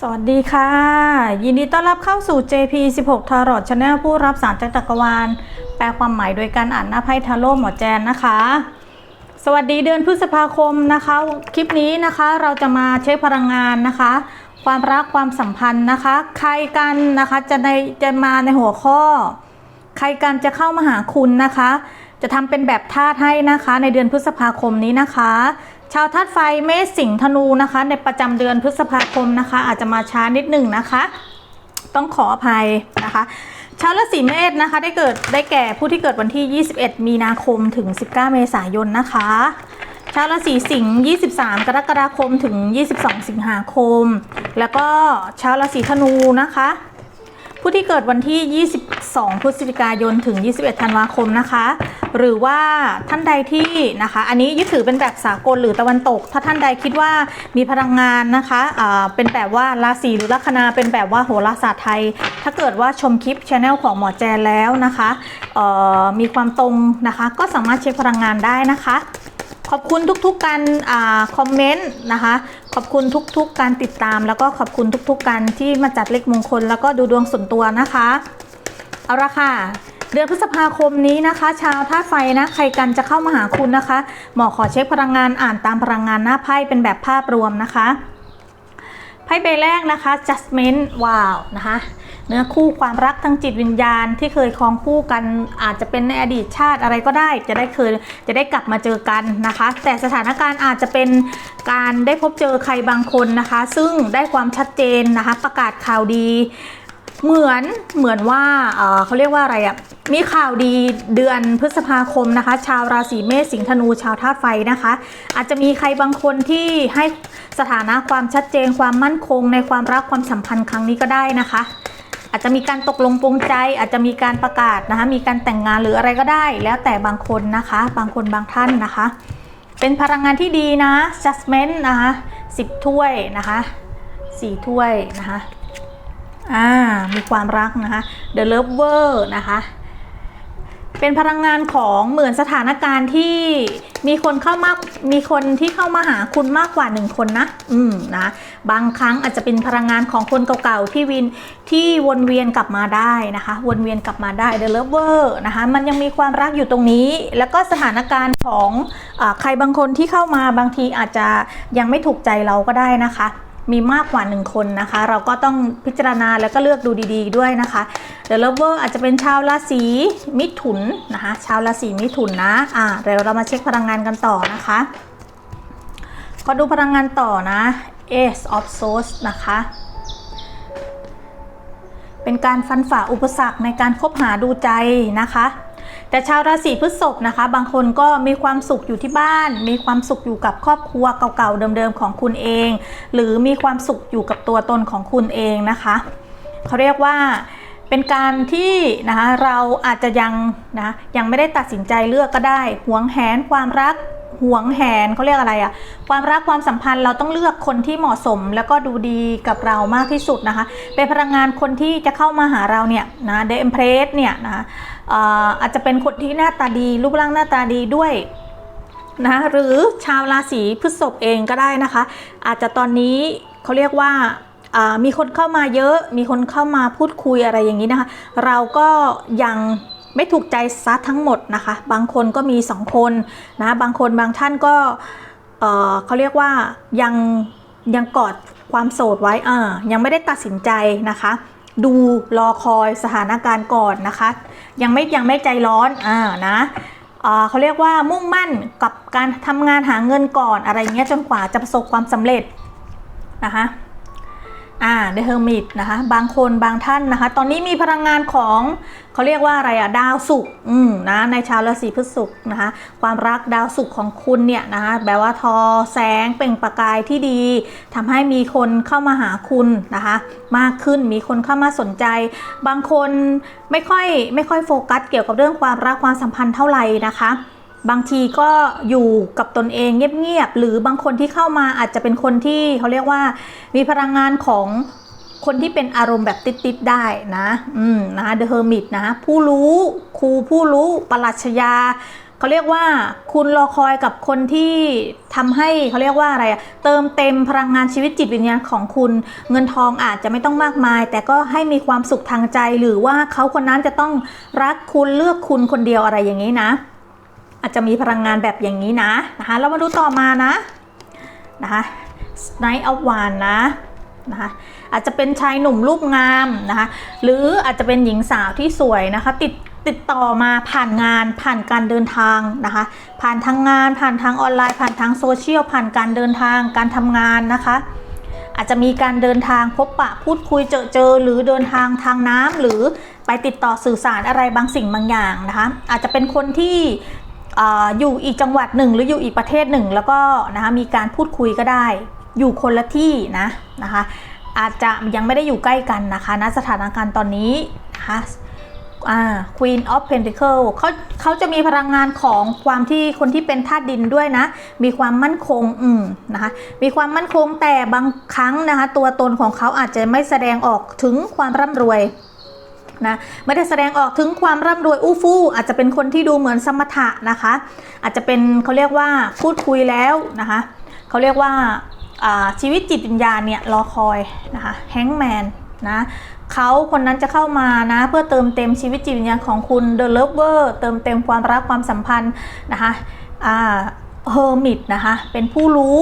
สวัสดีค่ะ ยินดีต้อนรับเข้าสู่ JP 16 Tarot Channel ผู้รับสารจากจักรวาล แปลความหมายโดยการอ่านหน้าไพ่ทาโร่หมอแจนนะคะ สวัสดีเดือนพฤษภาคมนะคะ คลิปนี้นะคะเราจะมาเช็คพลังงานนะคะ ความรักความสัมพันธ์นะคะ ใครกันนะคะจะในจะมาในหัวข้อ ใครกันจะเข้ามาหาคุณนะคะ จะทำเป็นแบบธาตให้นะคะ ในเดือนพฤษภาคมนี้นะคะ ชาวธาตุไฟเมษสิงห์ธนูนะคะ ในประจำเดือนพฤษภาคมนะคะ อาจจะมาช้านิดหนึ่งนะคะ ต้องขออภัยนะคะ ชาวราศีเมษนะคะ ได้เกิดได้แก่ผู้ที่เกิดวันที่ 21 มีนาคมถึง 19 เมษายนนะคะ ชาวราศีสิงห์ 23 กรกฎาคมถึง 22 สิงหาคม แล้วก็ชาวราศีธนูนะคะ ผู้ที่เกิดวันที่ 2 พฤศจิกายนถึง 21 ธันวาคมนะคะ หรือว่าท่านใดที่นะคะ อันนี้ยึดถือเป็นแบบสากลหรือตะวันตก ถ้าท่านใดคิดว่ามีพลังงานนะคะอ่าเป็นแบบว่าราศีหรือลัคนาเป็นแบบว่าโหราศาสตร์ไทย ถ้าเกิดว่าชมคลิปช anel ของหมอแจนแล้วนะคะมีความตรงนะคะก็สามารถเช็คพลังงานได้นะคะขอบคุณทุกๆการอคอมเมนต์นะคะ ขอบคุณทุกๆการติดตาม แล้วก็ขอบคุณทุกๆการที่มาจัดเลขมงคล แล้วก็ดูดวงส่วนตัวนะคะ เอาละค่ะเดือนพฤษภาคมนี้นะคะ ชาวธาตุไฟนะใครกันจะเข้ามาหาคุณนะคะ หมอขอเช็คพลังงานอ่านตามพลังงานหน้าไพ่เป็นแบบภาพรวมนะคะไพ่ใบแรกนะคะ judgment ว้าวนะคะ เนื้อคู่ความรักทางจิตวิญญาณที่เคยครองคู่กันอาจจะเป็นในอดีตชาติอะไรก็ได้ จะได้เคยจะได้กลับมาเจอกันนะคะ แต่สถานการณ์อาจจะเป็นการได้พบเจอใครบางคนนะคะ ซึ่งได้ความชัดเจนนะคะ ประกาศข่าวดี เหมือนเหมือนว่าเเขาเรียกว่าอะไรอะ่ะมีข่าวดีเดือนพฤษภาคมนะคะ ชาวราศีเมษสิงห์ธนูชาวธาตุไฟนะคะ อาจจะมีใครบางคนที่ให้สถานะความชัดเจนความมั่นคง ในความรักความสัมพันธ์ครั้งนี้ก็ได้นะคะ อาจจะมีการตกลงปรงใจ อาจจะมีการประกาศนะคะ มีการแต่งงานหรืออะไรก็ได้ แล้วแต่บางคนนะคะ บางคนบางท่านนะคะ เป็นพลังงานที่ดีนะ judgment นะคะ10ถ้วยนะคะ4ถ้วยนะคะ อ่ามีความรักนะคะ The Lover นะคะ เป็นพลังงานของเหมือนสถานการณ์ที่มีคนเข้ามากมีคนที่เข้ามาหาคุณมากกว่าหนึ่งคนนะ อืมนะ บางครั้งอาจจะเป็นพลังงานของคนเก่าๆที่วินที่วนเวียนกลับมาได้นะคะ วนเวียนกลับมาได้ The Lover นะคะ มันยังมีความรักอยู่ตรงนี้ แล้วก็สถานการณ์ของอใครบางคนที่เข้ามาบางทีอาจจะยังไม่ถูกใจเราก็ได้นะคะ มีมากกว่าหนึ่งคนนะคะ เราก็ต้องพิจารณาแล้วก็เลือกดูดี ๆ ด้วยนะคะ The Lover อาจจะเป็นชาวราศีมิถุนนะคะ ชาวราศีมิถุนนะอ่าเดี๋ยวเรามาเช็คพลังงานกันต่อนะคะก็ดูพลังงานต่อนะ Ace of Swords นะคะ เป็นการฟันฝ่าอุปสรรคในการคบหาดูใจนะคะ แต่ชาวราศีพฤษภนะคะ บางคนก็มีความสุขอยู่ที่บ้าน มีความสุขอยู่กับครอบครัวเก่าๆเดิมๆของคุณเอง หรือมีความสุขอยู่กับตัวตนของคุณเองนะคะเขาเรียกว่าเป็นการที่นะคะเราอาจจะยังนะยังไม่ได้ตัดสินใจเลือกก็ได้หวงแหนความรักหวงแหนเขาเรียกอะไรอะความรักความสัมพันธ์เราต้องเลือกคนที่เหมาะสม แล้วก็ดูดีกับเรามากที่สุดนะคะ เป็นพลังงานคนที่จะเข้ามาหาเราเนี่ยนะเดมเพรสเนี่ยนะ อาจจะเป็นคนที่หน้าตาดีรูปร่างหน้าตาดีด้วยนะหรือชาวราศีพฤษภเองก็ได้นะคะ อาจจะตอนนี้เขาเรียกว่ามีคนเข้ามาเยอะ มีคนเข้ามาพูดคุยอะไรอย่างนี้นะคะ เราก็ยังไม่ถูกใจซะทั้งหมดนะคะ บางคนก็มีสองคนนะบางคนบางท่านก็เเขาเรียกว่ายังยังกอดความโสดไว้อ่ายังไม่ได้ตัดสินใจนะคะ ดูรอคอยสถานการณ์ก่อนนะคะ ยังไม่ยังไม่ใจร้อนอ่านะเอ่อเขาเรียกว่ามุ่งมั่นกับการทำงานหาเงินก่อนอะไรเงี้ยจนกว่าจะประสบความสำเร็จนะคะ อ่าเดอะเฮอร์มิตนะคะบางคนบางท่านนะคะ ตอนนี้มีพลังงานของเขาเรียกว่าอะไรอะดาวศุกร์อืมนะในชาวราศีพฤษภนะคะ ความรักดาวศุกร์ของคุณเนี่ยนะคะแบบว่าทอแสงเปล่งประกายที่ดีทำให้มีคนเข้ามาหาคุณนะคะ มากขึ้นมีคนเข้ามาสนใจ บางคนไม่ค่อยไม่ค่อยโฟกัสเกี่ยวกับเรื่องความรักความสัมพันธ์เท่าไหร่นะคะ บางทีก็อยู่กับตนเองเงียบๆหรือบางคนที่เข้ามาอาจจะเป็นคนที่เขาเรียกว่ามีพลังงานของคนที่เป็นอารมณ์แบบติดๆได้นะ อืมนะ The Hermit นะ ผู้รู้ครูผู้รู้ปรัชญาเขาเรียกว่าคุณรอคอยกับคนที่ทำให้เขาเรียกว่าอะไรอะเติมเต็มพลังงานชีวิตจิตวิญญาณของคุณ เงินทองอาจจะไม่ต้องมากมาย แต่ก็ให้มีความสุขทางใจหรือว่าเขาคนนั้นจะต้องรักคุณเลือกคุณคนเดียวอะไรอย่างนี้นะ อาจจะมีพลังงานแบบอย่างนี้นะนะคะเรามาดูต่อมานะนะคะ Night of One นะนะคะอาจจะเป็นชายหนุ่มรูปงามนะคะหรืออาจจะเป็นหญิงสาวที่สวยนะคะ ติดติดต่อมาผ่านงานผ่านการเดินทางนะคะ ผ่านทางงาน ผ่านทางออนไลน์ ผ่านทางโซเชียลผ่านการเดินทางการทำงานนะคะ อาจจะมีการเดินทางพบปะพูดคุยเจอเจอ หรือเดินทางทางน้ำหรือไปติดต่อสื่อสารอะไรบางสิ่งบางอย่างนะคะ อาจจะเป็นคนที่ อยู่อีกจังหวัดหนึ่งหรืออยู่อีกประเทศหนึ่ง แล้วก็นะคะมีการพูดคุยก็ได้ อยู่คนละที่นะนะคะ อาจจะยังไม่ได้อยู่ใกล้กันนะคะณสถานการณ์ตอนนี้นะคะอ่า Queen of Pentacle เขาเขาจะมีพลังงานของความที่คนที่เป็นธาตุดินด้วยนะ มีความมั่นคงอืมนะคะมีความมั่นคงแต่บางครั้งนะคะ ตัวตนของเขาอาจจะไม่แสดงออกถึงความร่ำรวย นะไม่ได้แสดงออกถึงความร่ำรวยอู้ฟู่อาจจะเป็นคนที่ดูเหมือนสมถะนะคะ อาจจะเป็นเขาเรียกว่าพูดคุยแล้วนะคะเขาเรียกว่าชีวิตจิตวิญญาณเนี่ยรอคอยนะคะแฮงแมนนะเขาคนนั้นจะเข้ามานะเพื่อเติมเต็มชีวิตจิตวิญญาณของคุณ The Lover เวอร์เติมเต็มความรักความสัมพันธ์นะคะเฮอร์มิตนะคะเป็นผู้รู้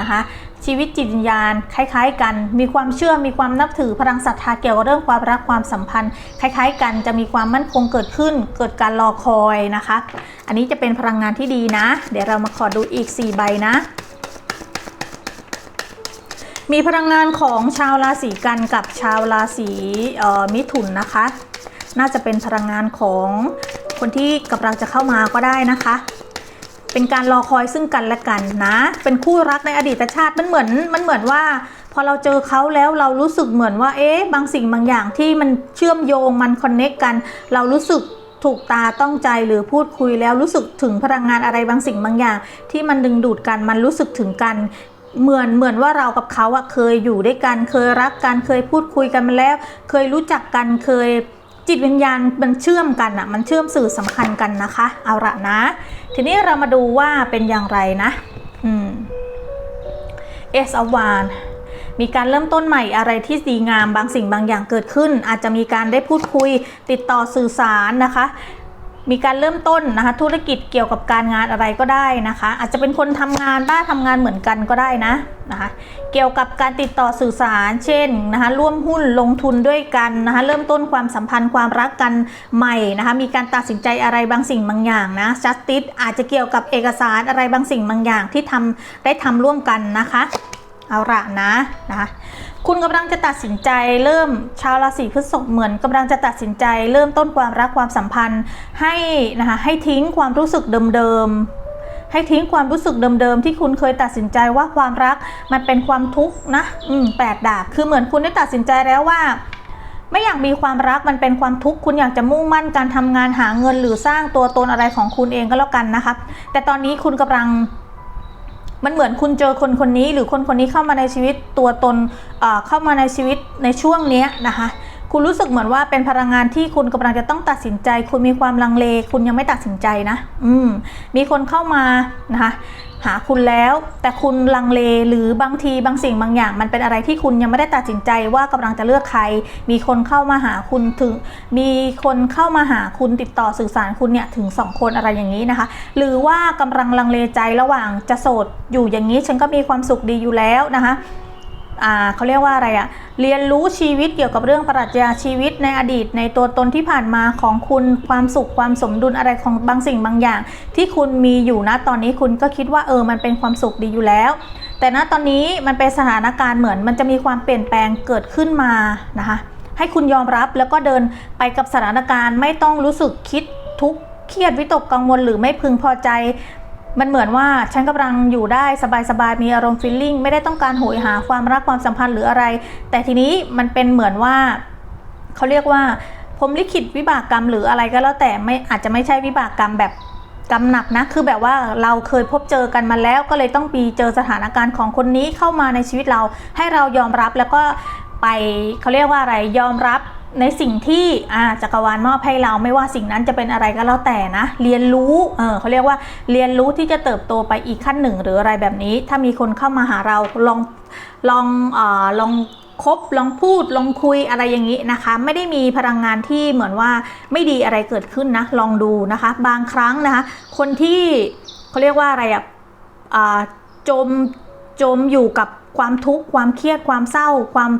นะคะ ชีวิตจิตวิญญาณคล้ายๆ กัน มีความเชื่อมีความนับถือพลังศรัทธาเกี่ยวกับเรื่องความรักความสัมพันธ์ คล้าย ๆ กันจะมีความมั่นคงเกิดขึ้น เกิดการรอคอยนะคะ อันนี้จะเป็นพลังงานที่ดีนะ เดี๋ยวเรามาขอดูอีก 4 ใบนะ มีพลังงานของชาวราศีกันกับชาวราศีมิถุนนะคะ น่าจะเป็นพลังงานของคนที่กำลังจะเข้ามาก็ได้นะคะ เป็นการรอคอยซึ่งกันและกันนะ เป็นคู่รักในอดีตชาติมันเหมือนมันเหมือนว่า พอเราเจอเขาแล้วเรารู้สึกเหมือนว่า เอ๊ะบางสิ่งบางอย่างที่มันเชื่อมโยงมันคอนเน็กกัน เรารู้สึกถูกตาต้องใจหรือพูดคุยแล้วรู้สึกถึงพลังงานอะไรบางสิ่งบางอย่าง ที่มันดึงดูดกันมันรู้สึกถึงกันเหมือนเหมือนว่าเรากับเขาอะเคยอยู่ด้วยกัน เคยรักกัน เคยพูดคุยกันมาแล้ว เคยรู้จักกันเคย จิตวิญญาณมันเชื่อมกันอะมันเชื่อมสื่อสำคัญกันนะคะ เอาละนะ ทีนี้เรามาดูว่าเป็นอย่างไรนะอืม S of One มีการเริ่มต้นใหม่อะไรที่ดีงามบางสิ่งบางอย่างเกิดขึ้น อาจจะมีการได้พูดคุยติดต่อสื่อสารนะคะ มีการเริ่มต้นนะคะ ธุรกิจเกี่ยวกับการงานอะไรก็ได้นะคะ อาจจะเป็นคนทำงานบ้านทำงานเหมือนกันก็ได้นะนะคะ เกี่ยวกับการติดต่อสื่อสาร เช่นนะคะร่วมหุ้นลงทุนด้วยกันนะคะ เริ่มต้นความสัมพันธ์ความรักกันใหม่นะคะ มีการตัดสินใจอะไรบางสิ่งบางอย่างนะ justice อาจจะเกี่ยวกับเอกสารอะไรบางสิ่งบางอย่างที่ทำได้ทำร่วมกันนะคะ เอาละนะนะคะ คุณกำลังจะตัดสินใจเริ่มชาวราศีพฤษภเหมือนกำลังจะตัดสินใจ เริ่มต้นความรักความสัมพันธ์ให้นะคะให้ทิ้งความรู้สึกเดิมๆให้ทิ้งความรู้สึกเดิมๆที่คุณเคยตัดสินใจว่าความรักมันเป็นความทุกข์นะอืมแปดดาบคือเหมือนคุณได้ตัดสินใจแล้วว่าไม่อยากมีความรักมันเป็นความทุกข์คุณอยากจะมุ่งมั่นการทำงานหาเงินหรือสร้างตัวตนอะไรของคุณเองก็แล้วกันนะคะแต่ตอนนี้คุณกำลัง มันเหมือนคุณเจอคนคนนี้ หรือคนคนนี้เข้ามาในชีวิตตัวตนเข้ามาในชีวิตในช่วงเนี้ยนะคะ คุณรู้สึกเหมือนว่าเป็นพลังงานที่คุณกำลังจะต้องตัดสินใจ คุณมีความลังเล คุณยังไม่ตัดสินใจนะ อืม มีคนเข้ามานะคะหาคุณแล้ว แต่คุณลังเลหรือบางทีบางสิ่งบางอย่าง มันเป็นอะไรที่คุณยังไม่ได้ตัดสินใจว่ากำลังจะเลือกใคร มีคนเข้ามาหาคุณถึง มีคนเข้ามาหาคุณติดต่อสื่อสารคุณเนี่ยถึงสองคนอะไรอย่างนี้นะคะ หรือว่ากำลังลังเลใจระหว่างจะโสดอยู่อย่างนี้ฉันก็มีความสุขดีอยู่แล้วนะคะ เขาเรียกว่าอะไรอะเรียนรู้ชีวิตเกี่ยวกับเรื่องปรัชญาชีวิตในอดีต ในตัวตนที่ผ่านมาของคุณความสุขความสมดุลอะไรของบางสิ่งบางอย่าง ที่คุณมีอยู่นะตอนนี้คุณก็คิดว่าเออมันเป็นความสุขดีอยู่แล้ว แต่ณตอนนี้มันเป็นสถานการณ์เหมือน มันจะมีความเปลี่ยนแปลงเกิดขึ้นมานะคะให้คุณยอมรับแล้วก็เดินไปกับสถานการณ์ไม่ต้องรู้สึกคิดทุกข์เครียดวิตกกังวลหรือไม่พึงพอใจ มันเหมือนว่าฉันกำลังอยู่ได้สบายๆมีอารมณ์ฟีลลิ่งไม่ได้ต้องการโหยหาความรักความสัมพันธ์หรืออะไร แต่ทีนี้มันเป็นเหมือนว่าเขาเรียกว่าพรมลิขิตวิบากกรรมหรืออะไรก็แล้วแต่ไม่อาจจะไม่ใช่วิบากกรรมแบบกรรมหนักนะคือแบบว่าเราเคยพบเจอกันมาแล้วก็เลยต้องปีเจอสถานการณ์ของคนนี้เข้ามาในชีวิตเรา ให้เรายอมรับแล้วก็ไปเขาเรียกว่าอะไรยอมรับ ในสิ่งที่จักรวาลมอบให้เราไม่ว่าสิ่งนั้นจะเป็นอะไรก็แล้วแต่นะ เรียนรู้เออเขาเรียกว่าเรียนรู้ที่จะเติบโตไปอีกขั้นหนึ่งหรืออะไรแบบนี้ ถ้ามีคนเข้ามาหาเราลองลองอลองคบลองพูดลองคุยอะไรอย่างนี้นะคะ ไม่ได้มีพลังงานที่เหมือนว่าไม่ดีอะไรเกิดขึ้นนะ ลองดูนะคะ บางครั้งนะคะ คนที่เขาเรียกว่าอะไรอะอ่าจมจมอยู่กับความทุกข์ความเครียดความเศร้าความ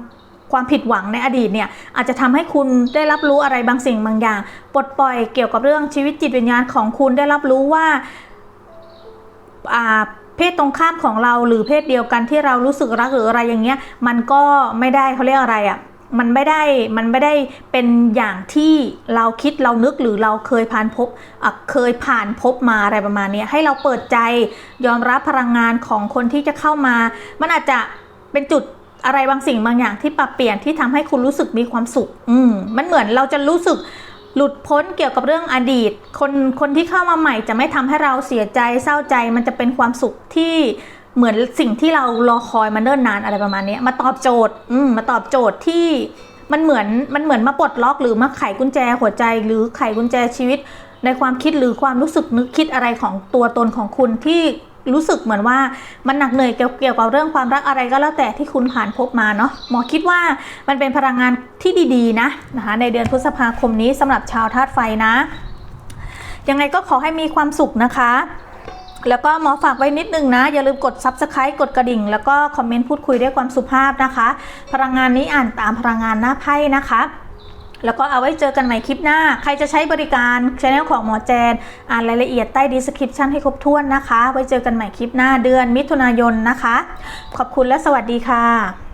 ความผิดหวังในอดีตเนี่ยอาจจะทำให้คุณได้รับรู้อะไรบางสิ่งบางอย่าง ปลดปล่อยเกี่ยวกับเรื่องชีวิตจิตวิญญาณของคุณได้รับรู้ว่าเพศตรงข้ามของเราหรือเพศเดียวกันที่เรารู้สึกรักหรืออะไรอย่างเงี้ยมันก็ไม่ได้เขาเรียกอะไรอะ่ะมันไม่ได้มันไม่ได้เป็นอย่างที่เราคิดเรานึกหรือเราเคยผ่านพบเคยผ่านพบมาอะไรประมาณนี้ให้เราเปิดใจยอมรับพลังงานของคนที่จะเข้ามา มันอาจจะเป็นจุด อะไรบางสิ่งบางอย่างที่ปรับเปลี่ยนที่ทำให้คุณรู้สึกมีความสุข อืมมันเหมือนเราจะรู้สึกหลุดพ้นเกี่ยวกับเรื่องอดีต คนคนที่เข้ามาใหม่จะไม่ทำให้เราเสียใจเศร้าใจ มันจะเป็นความสุขที่เหมือนสิ่งที่เรารอคอยมาเนิ่นนานอะไรประมาณนี้มาตอบโจทย์ อืมมาตอบโจทย์ที่มันเหมือนมันเหมือนมาปลดล็อกหรือมาไขกุญแจหัวใจ หรือไขกุญแจชีวิต ในความคิดหรือความรู้สึกนึกคิดอะไรของตัวตนของคุณที่ รู้สึกเหมือนว่ามันหนักเหนื่อยเกี่ยวกับเรื่องความรักอะไรก็แล้วแต่ที่คุณผ่านพบมาเนาะหมอคิดว่ามันเป็นพลังงานที่ดีๆนะนะคะในเดือนพฤษภาคมนี้สำหรับชาวธาตุไฟนะ ยังไงก็ขอให้มีความสุขนะคะแล้วก็หมอฝากไว้นิดนึงนะ อย่าลืมกด subscribe กดกระดิ่ง แล้วก็คอมเมนต์พูดคุยด้วยความสุภาพนะคะ พลังงานนี้อ่านตามพลังงานหน้าไพ่นะคะ แล้วก็เอาไว้เจอกันใหม่คลิปหน้า ใครจะใช้บริการช anel ของหมอแจน อ่านรายละเอียดใต้ดีสคริปชั o n ให้ครบถ้วนนะคะ ไว้เจอกันใหม่คลิปหน้าเดือนมิถุนายนนะคะ ขอบคุณและสวัสดีค่ะ